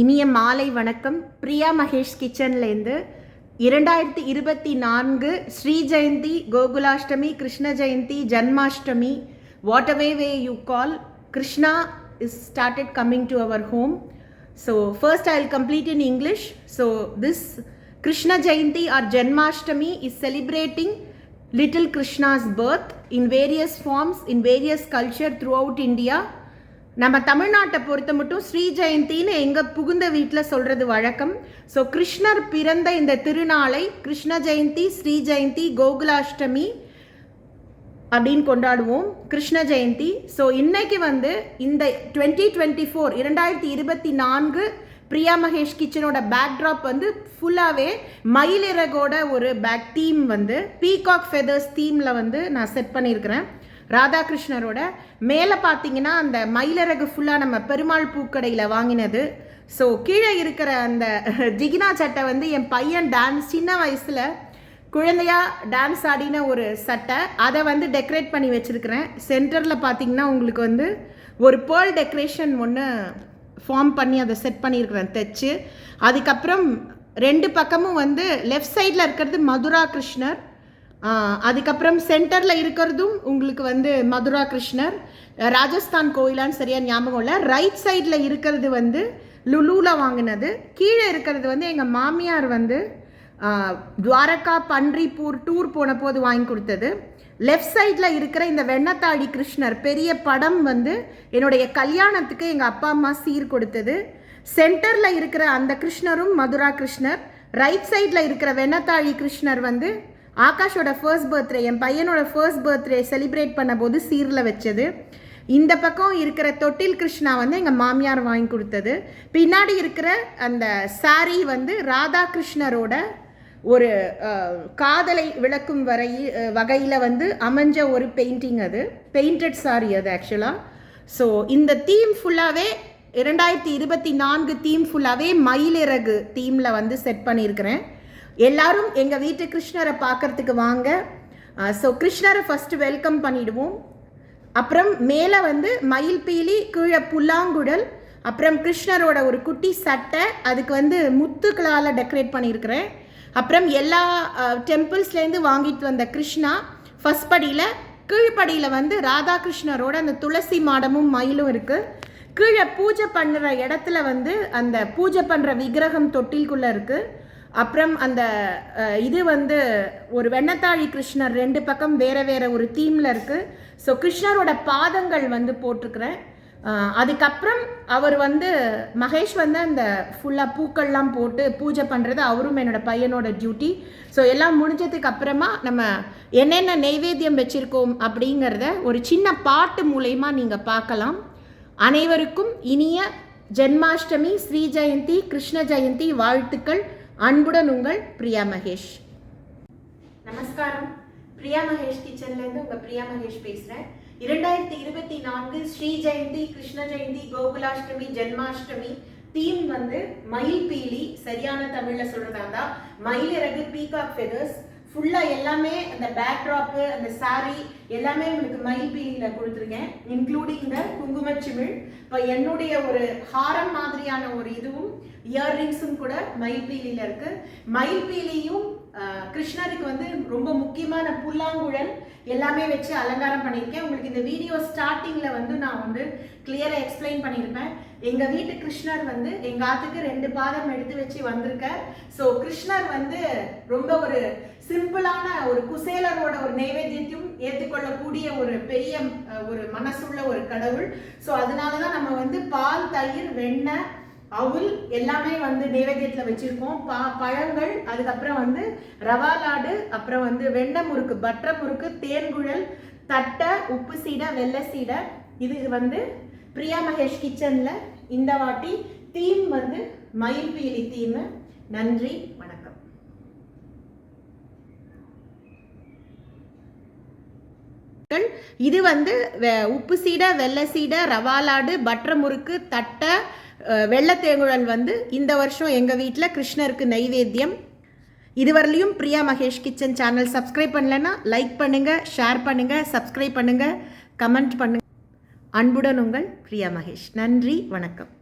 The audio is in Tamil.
இனிய மாலை வணக்கம். பிரியா மகேஷ் கிச்சன்லேருந்து இரண்டாயிரத்தி இருபத்தி நான்கு Sri Jayanthi Gokulashtami Krishna Jayanthi Janmashtami whatever way you call Krishna is started coming to our home so first I will complete in English so this Krishna Jayanthi or Janmashtami is celebrating little Krishna's birth in various forms in various culture throughout India நம்ம தமிழ்நாட்டை பொறுத்த மட்டும் ஸ்ரீ ஜெயந்தின்னு எங்கள் புகுந்த வீட்டில் சொல்கிறது வழக்கம். ஸோ கிருஷ்ணர் பிறந்த இந்த திருநாளை கிருஷ்ண ஜெயந்தி ஸ்ரீ ஜெயந்தி கோகுலாஷ்டமி அப்படின்னு கொண்டாடுவோம். கிருஷ்ண ஜெயந்தி. ஸோ இன்னைக்கு வந்து இந்த டுவெண்ட்டி டுவெண்ட்டி ஃபோர் இரண்டாயிரத்தி இருபத்தி நான்கு பிரியா மகேஷ் கிச்சனோட பேக்ட்ராப் வந்து ஃபுல்லாகவே மயிலிறகோட ஒரு பேக் தீம் வந்து பீகாக் ஃபெதர்ஸ் தீமில் வந்து நான் செட் பண்ணியிருக்கிறேன். ராதாகிருஷ்ணரோட. மேலே பார்த்தீங்கன்னா அந்த மயிலரகு ஃபுல்லாக நம்ம பெருமாள் பூக்கடையில் வாங்கினது. ஸோ கீழே இருக்கிற அந்த ஜிகினா சட்டை வந்து என் பையன் டான்ஸ் சின்ன வயசில் குழந்தையா டான்ஸ் ஆடின ஒரு சட்டை. அதை வந்து டெக்கரேட் பண்ணி வச்சுருக்கிறேன். சென்டரில் பார்த்தீங்கன்னா உங்களுக்கு வந்து ஒரு பேர்ல் டெக்கரேஷன் ஒன்று ஃபார்ம் பண்ணி அதை செட் பண்ணியிருக்கிறேன் தைச்சு. அதுக்கப்புறம் ரெண்டு பக்கமும் வந்து லெஃப்ட் சைடில் இருக்கிறது மதுரா கிருஷ்ணர் அதுக்கப்புறம் சென்டரில் இருக்கிறதும் உங்களுக்கு வந்து மதுரா கிருஷ்ணர் ராஜஸ்தான் கோயிலான்னு சரியாக ஞாபகம் இல்லை. ரைட் சைடில் இருக்கிறது வந்து லுலூவில் வாங்கினது. கீழே இருக்கிறது வந்து எங்கள் மாமியார் வந்து துவாரகா பன்றிப்பூர் டூர் போன போது வாங்கி கொடுத்தது. லெஃப்ட் சைடில் இருக்கிற இந்த வெண்ணத்தாடி கிருஷ்ணர் பெரிய படம் வந்து என்னுடைய கல்யாணத்துக்கு எங்கள் அப்பா அம்மா சீர் கொடுத்தது. சென்டரில் இருக்கிற அந்த கிருஷ்ணரும் மதுரா கிருஷ்ணர் ரைட் சைடில் இருக்கிற வெண்ணத்தாழி கிருஷ்ணர் வந்து ஆகாஷோட ஃபர்ஸ்ட் பர்த்டே என் பையனோட ஃபர்ஸ்ட் பர்த்டே செலிப்ரேட் பண்ண போது சீரில் வச்சது. இந்த பக்கம் இருக்கிற தொட்டில் கிருஷ்ணா வந்து எங்கள் மாமியார் வாங்கி கொடுத்தது. பின்னாடி இருக்கிற அந்த சாரீ வந்து ராதாகிருஷ்ணரோட ஒரு காதலை விளக்கும் வரை வகையில் வந்து அமைஞ்ச ஒரு பெயிண்டிங் அது. பெயிண்டட் சாரி அது ஆக்சுவலாக ஸோ இந்த தீம் ஃபுல்லாகவே இரண்டாயிரத்தி இருபத்தி நான்கு தீம் ஃபுல்லாகவே மயிலிறகு தீமில் வந்து செட் பண்ணியிருக்கிறேன். எல்லாரும் எங்கள் வீட்டு கிருஷ்ணரை பார்க்கறதுக்கு வாங்க. ஸோ கிருஷ்ணரை ஃபஸ்ட்டு வெல்கம் பண்ணிடுவோம். அப்புறம் மேலே வந்து மயில் பீலி கீழே புல்லாங்குடல் அப்புறம் கிருஷ்ணரோட ஒரு குட்டி சட்டை அதுக்கு வந்து முத்துக்களால் டெக்கரேட் பண்ணியிருக்கிறேன். அப்புறம் எல்லா டெம்பிள்ஸ்லேருந்து வாங்கிட்டு வந்த கிருஷ்ணா ஃபஸ்ட் படியில் கீழ்ப்படியில் வந்து ராதாகிருஷ்ணரோட அந்த துளசி மாடமும் மயிலும் இருக்குது கீழே பூஜை பண்ணுற இடத்துல வந்து அந்த பூஜை பண்ணுற விக்கிரகம் தொட்டில்குள்ளே இருக்குது அப்புறம் அந்த இது வந்து ஒரு வெண்ணத்தாழி கிருஷ்ணர் ரெண்டு பக்கம் வேற வேற ஒரு தீமில் இருக்குது ஸோ கிருஷ்ணரோட பாதங்கள் வந்து போட்டிருக்கிறேன். அதுக்கப்புறம் அவர் வந்து மகேஷ் வந்து அந்த ஃபுல்லாக பூக்கள்லாம் போட்டு பூஜை பண்ணுறது அவரும் என்னோட பையனோட டியூட்டி ஸோ எல்லாம் முடிஞ்சதுக்கு அப்புறமா நம்ம என்னென்ன நெய்வேத்தியம் வச்சுருக்கோம் அப்படிங்கிறத ஒரு சின்ன பாட்டு மூலயமா நீங்கள் பார்க்கலாம். அனைவருக்கும் இனிய ஜென்மாஷ்டமி ஸ்ரீ ஜெயந்தி கிருஷ்ண ஜெயந்தி வாழ்த்துக்கள். அன்புடன் உங்கள் பிரியா மகேஷ். நமஸ்காரம். பிரியா மகேஷ் கிச்சன்லேருந்து உங்கள் பிரியா மகேஷ் பேசுகிறேன். இரண்டாயிரத்தி இருபத்தி நான்கு ஸ்ரீ ஜெயந்தி கிருஷ்ண ஜெயந்தி கோகுலாஷ்டமி ஜென்மாஷ்டமி தீம் வந்து மயில் பீலி சரியான தமிழில் சொல்கிறதா இருந்தால் இறகு பீகாக் ஃபெதர்ஸ் ஃபுல்லாக எல்லாமே அந்த பேக்ட்ராப்பு அந்த சாரீ எல்லாமே உங்களுக்கு மைபியில் கொடுத்துருக்கேன் இன்க்ளூடிங் த குங்குமச்சிமிழ் இப்போ என்னுடைய ஒரு ஹாரம் மாதிரியான ஒரு இதுவும் இயர்ரிங்ஸும் கூட மயில் இருக்குது இருக்கு. மயில் கிருஷ்ணருக்கு வந்து ரொம்ப முக்கியமான புல்லாங்குழல் எல்லாமே வச்சு அலங்காரம் பண்ணியிருக்கேன். உங்களுக்கு இந்த வீடியோ ஸ்டார்டிங்கில் வந்து நான் வந்து கிளியராக எக்ஸ்பிளைன் பண்ணியிருப்பேன். எங்கள் வீட்டு கிருஷ்ணர் வந்து எங்கள் ஆத்துக்கு ரெண்டு பாதம் எடுத்து வச்சு வந்திருக்கார். ஸோ கிருஷ்ணர் வந்து ரொம்ப ஒரு சிம்பிளான ஒரு குசேலரோட ஒரு நைவேத்தியத்தையும் ஏற்றுக்கொள்ளக்கூடிய ஒரு பெரிய ஒரு மனசுள்ள ஒரு கடவுள். ஸோ அதனால தான் நம்ம வந்து பால் தயிர் வெண்ணெய் அவுல் எல்லாமே வந்து நைவேத்தியத்தில் வச்சுருக்கோம். பா பழங்கள் அதுக்கப்புறம் வந்து ரவா லாடு அப்புறம் வந்து வெண்ணெய் முறுக்கு பற்ற முறுக்கு தேன்குழல் தட்டை உப்பு சீடை வெள்ளை சீடை. இது வந்து பிரியா மகேஷ் கிச்சனில் இந்த வாட்டி தீம் வந்து மயில் பீலி தீம். நன்றி வணக்கம். இது வந்து உப்பு சீடை வெள்ளை சீடை ரவாலாடு பட்டர் முறுக்கு தட்டை வெள்ளத்தேங்குழல் வந்து இந்த வருஷம் எங்கள் வீட்டில் கிருஷ்ணருக்கு நைவேத்தியம். இதுவரையிலையும் Priya Mahesh kitchen channel subscribe பண்ணலைன்னா லைக் பண்ணுங்கள் ஷேர் பண்ணுங்கள் சப்ஸ்கிரைப் பண்ணுங்கள் கமெண்ட் பண்ணுங்கள் அன்புடன் உங்கள் பிரியா மகேஷ். நன்றி வணக்கம்.